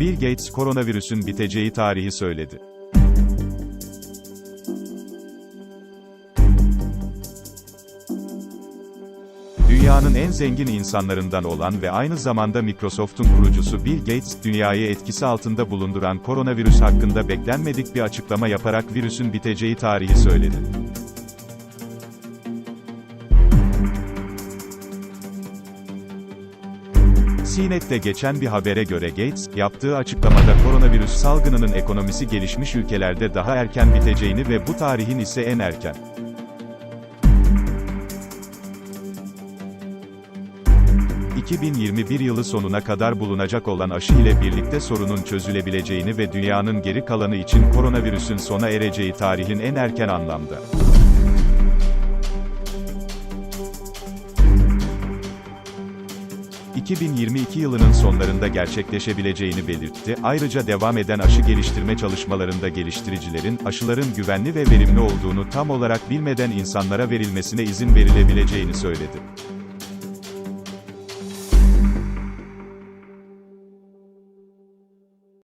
Bill Gates koronavirüsün biteceği tarihi söyledi. Dünyanın en zengin insanlarından olan ve aynı zamanda Microsoft'un kurucusu Bill Gates, dünyayı etkisi altında bulunduran koronavirüs hakkında beklenmedik bir açıklama yaparak virüsün biteceği tarihi söyledi. CNET'te geçen bir habere göre Gates, yaptığı açıklamada koronavirüs salgınının ekonomisi gelişmiş ülkelerde daha erken biteceğini ve bu tarihin ise en erken 2021 yılı sonuna kadar bulunacak olan aşı ile birlikte sorunun çözülebileceğini ve dünyanın geri kalanı için koronavirüsün sona ereceği tarihin en erken anlamda. ...2022 yılının sonlarında gerçekleşebileceğini belirtti. Ayrıca devam eden aşı geliştirme çalışmalarında geliştiricilerin, aşıların güvenli ve verimli olduğunu tam olarak bilmeden insanlara verilmesine izin verilebileceğini söyledi.